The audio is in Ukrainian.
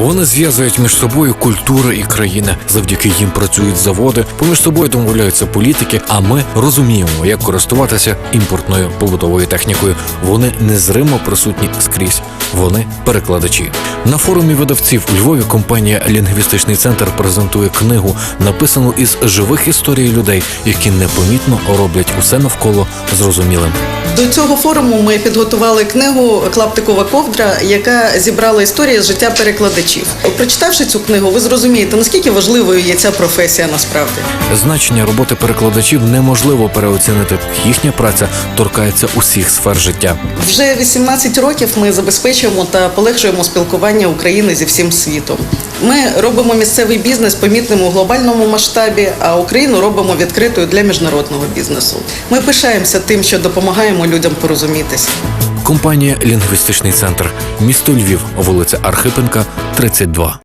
Вони зв'язують між собою культури і країни. Завдяки їм працюють заводи, поміж собою домовляються політики. А ми розуміємо, як користуватися імпортною побутовою технікою. Вони незримо присутні скрізь. Вони перекладачі. На форумі видавців у Львові компанія Лінгвістичний центр презентує книгу, написану із живих історій людей, які непомітно роблять усе навколо зрозумілим. До цього форуму ми підготували книгу Клаптикова ковдра, яка зібрала історії життя перекладачів. Прочитавши цю книгу, ви зрозумієте, наскільки важливою є ця професія насправді. Значення роботи перекладачів неможливо переоцінити. Їхня праця торкається усіх сфер життя. Вже 18 років ми забезпечуємо та полегшуємо спілкування України зі всім світом. Ми робимо місцевий бізнес помітним у глобальному масштабі, а Україну робимо відкритою для міжнародного бізнесу. Ми пишаємося тим, що допомагаємо людям порозумітися. Компанія Лінгвістичний центр, місто Львів, вулиця Архипенка, 32.